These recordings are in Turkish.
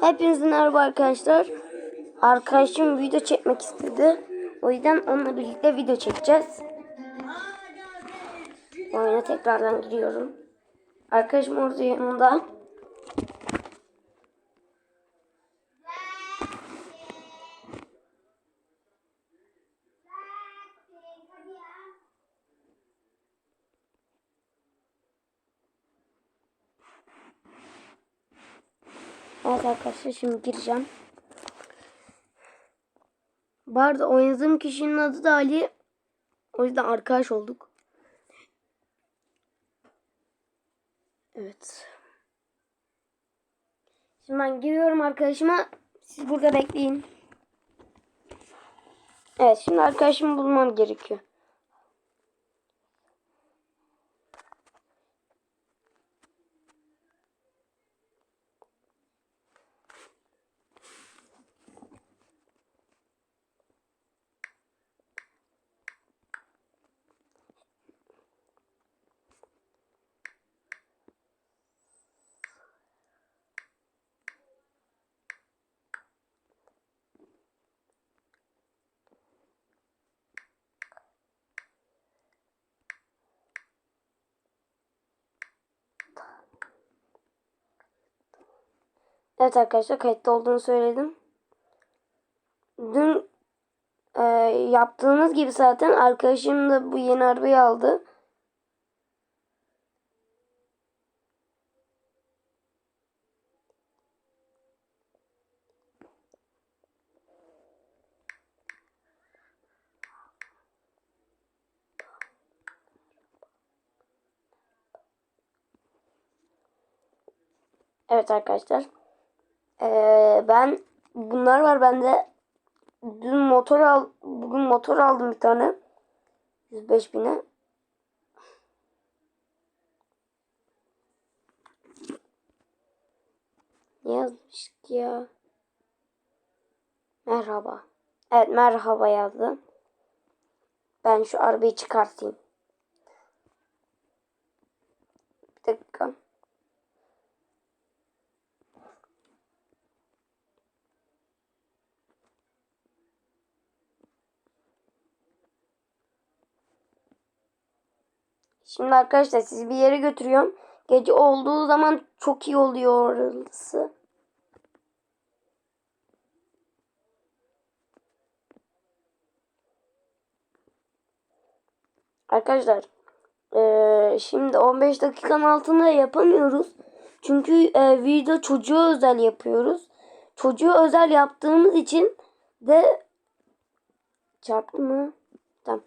Hepinizin merhaba arkadaşlar. Arkadaşım video çekmek istedi. O yüzden onunla birlikte video çekeceğiz. Oyuna tekrardan giriyorum. Arkadaşım orada yanımda. Evet arkadaşlar şimdi gireceğim. Bu arada oynadığım kişinin adı da Ali. O yüzden arkadaş olduk. Evet. Şimdi ben giriyorum arkadaşıma. Siz burada bekleyin. Evet şimdi arkadaşımı bulmam gerekiyor. Evet arkadaşlar kayıtta olduğunu söyledim. Dün e, yaptığınız gibi zaten arkadaşım da bu yeni arabayı aldı. Evet arkadaşlar. Ee, ben bunlar var bende. Dün motor al bugün motor aldım bir tane. 105 bine. Ne yazmış ki ya? Merhaba. Evet merhaba yazdı. Ben şu arabayı çıkartayım. Bir dakika. Şimdi arkadaşlar sizi bir yere götürüyorum. Gece olduğu zaman çok iyi oluyor orası. Arkadaşlar eee, şimdi 15 dakikanın altında yapamıyoruz. Çünkü eee, video çocuğa özel yapıyoruz. Çocuğa özel yaptığımız için de çarptı mı? Tamam.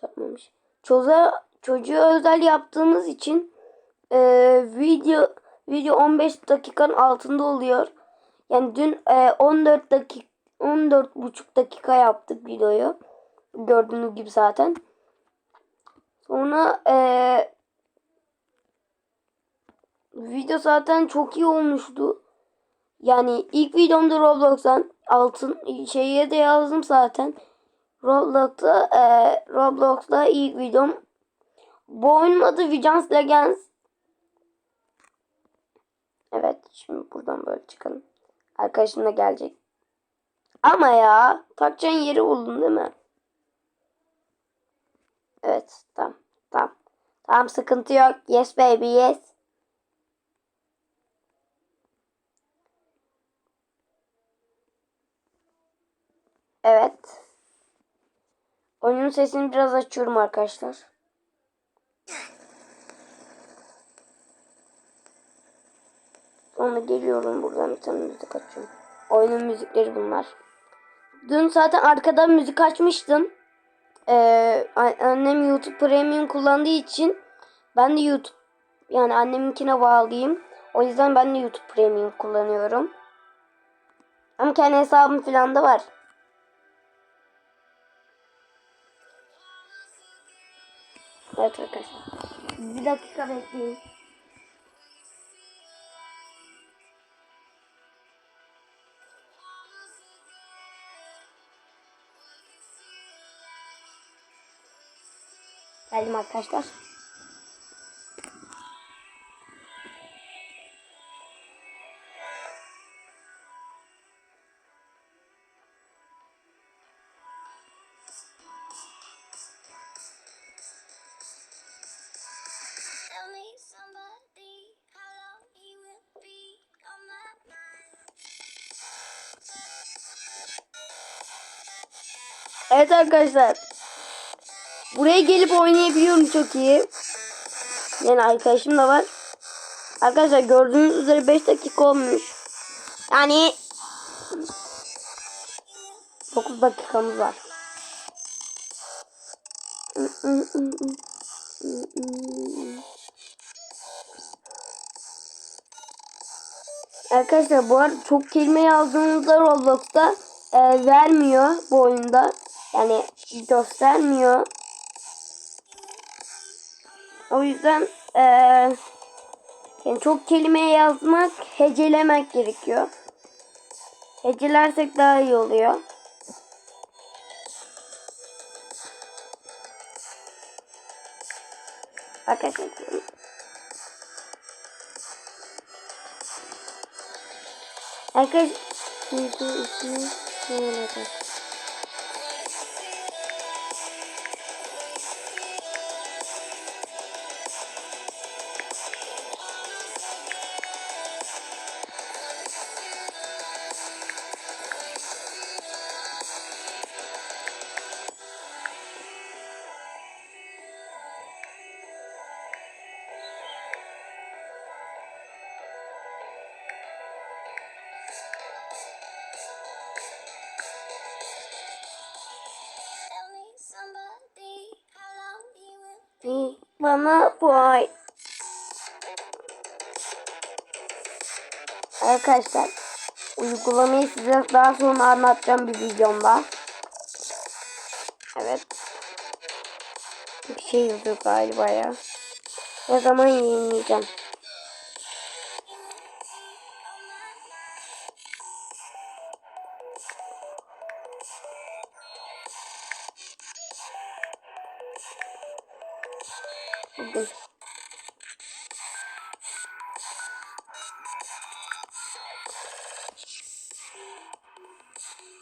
Çarpmamış. Çocuğa çocuğa özel yaptığımız için e, video video 15 dakikanın altında oluyor. Yani dün e, 14 dakika 14 buçuk dakika yaptık videoyu. Gördüğünüz gibi zaten. Sonra e, video zaten çok iyi olmuştu. Yani ilk videomda Roblox'tan altın şeye de yazdım zaten. Roblox'ta e, Roblox'ta ilk videom bu oyunun adı Vigilance Legends. Evet şimdi buradan böyle çıkalım. Arkadaşım da gelecek. Ama ya takacağın yeri buldun değil mi? Evet tamam tamam. Tamam sıkıntı yok. Yes baby yes. Evet. Oyunun sesini biraz açıyorum arkadaşlar. Sonra geliyorum buradan bir tane müzik açıyorum. Oyunun müzikleri bunlar. Dün zaten arkadan müzik açmıştım. Ee, annem YouTube Premium kullandığı için ben de YouTube yani anneminkine bağlıyım. O yüzden ben de YouTube Premium kullanıyorum. Ama kendi hesabım falan da var. Evet arkadaşlar. Bir dakika bekleyin. Geldim arkadaşlar. Evet arkadaşlar. Buraya gelip oynayabiliyorum çok iyi. Yani arkadaşım da var. Arkadaşlar gördüğünüz üzere 5 dakika olmuş. Yani 9 dakikamız var. Arkadaşlar bu arada çok kelime yazdığınızda Roblox'ta e, vermiyor bu oyunda. Yani göstermiyor. O yüzden e, yani çok kelime yazmak, hecelemek gerekiyor. Hecelersek daha iyi oluyor. Arkadaşlar Arkadaşlar bana boy. Arkadaşlar uygulamayı size daha sonra anlatacağım bir videomda. Evet. Bir şey yazıyor galiba ya. Ne zaman yayınlayacağım? Bugün.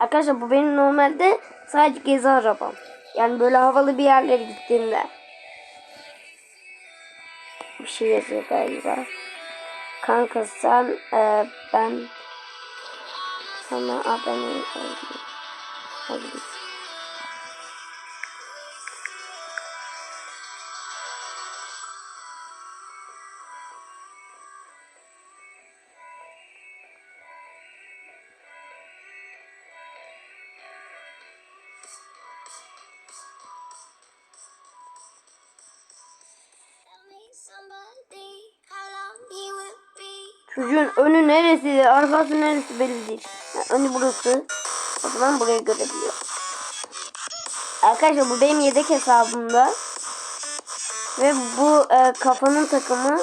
Arkadaşlar bu benim normalde sadece gezi arabam. Yani böyle havalı bir yerlere gittiğimde. Bir şey yazıyor galiba. Kanka sen e, ben sana abone olayım. Çocuğun önü neresi, arkası neresi belli değil. Yani önü burası. O zaman buraya görebiliyor. Arkadaşlar bu benim yedek hesabımda. Ve bu e, kafanın takımı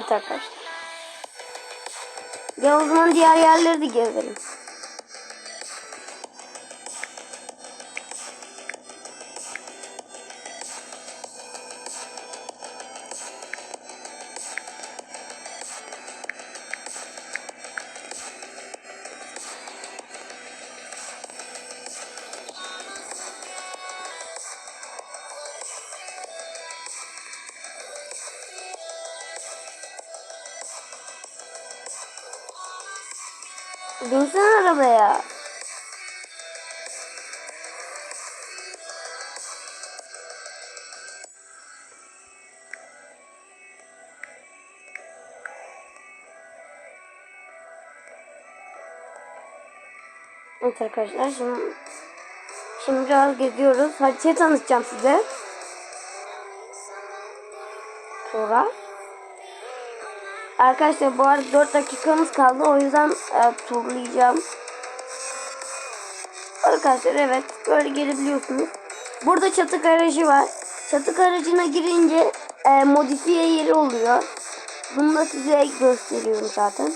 Evet arkadaşlar. Ya o zaman diğer yerleri de gezelim. Dönsene arabaya. Evet arkadaşlar şimdi şimdi biraz geziyoruz. Haritayı şey tanıtacağım size. Sonra Arkadaşlar bu arada 4 dakikamız kaldı. O yüzden e, turlayacağım. Arkadaşlar evet böyle gelebiliyorsunuz. Burada çatı garajı var. Çatı garajına girince e, modifiye yeri oluyor. Bunu da size gösteriyorum zaten.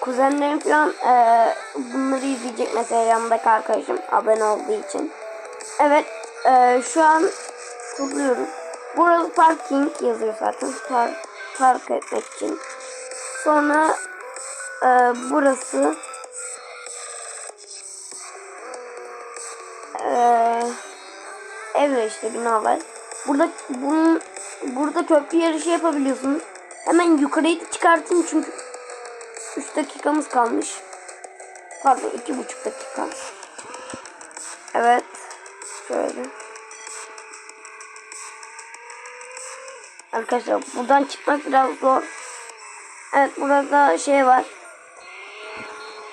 Kuzenlerim falan e, bunları izleyecek mesela yanımdaki arkadaşım abone olduğu için. Evet e, şu an turluyoruz. Burası parking yazıyor zaten. Park, park etmek için. Sonra e, burası e, evler işte binalar. Burada bunun burada köprü yarışı yapabiliyorsunuz. Hemen yukarıyı da çıkartın çünkü 3 dakikamız kalmış. Pardon 2,5 dakika. Evet. Şöyle. Arkadaşlar buradan çıkmak biraz zor. Evet burada şey var.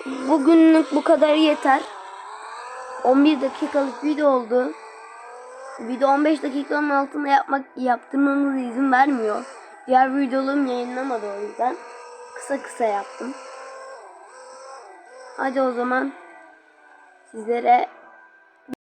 Bugünlük bu kadar yeter. 11 dakikalık video oldu. Video 15 dakikanın altında yapmak yaptırmamıza izin vermiyor. Diğer videolarım yayınlamadı o yüzden. Kısa kısa yaptım. Hadi o zaman sizlere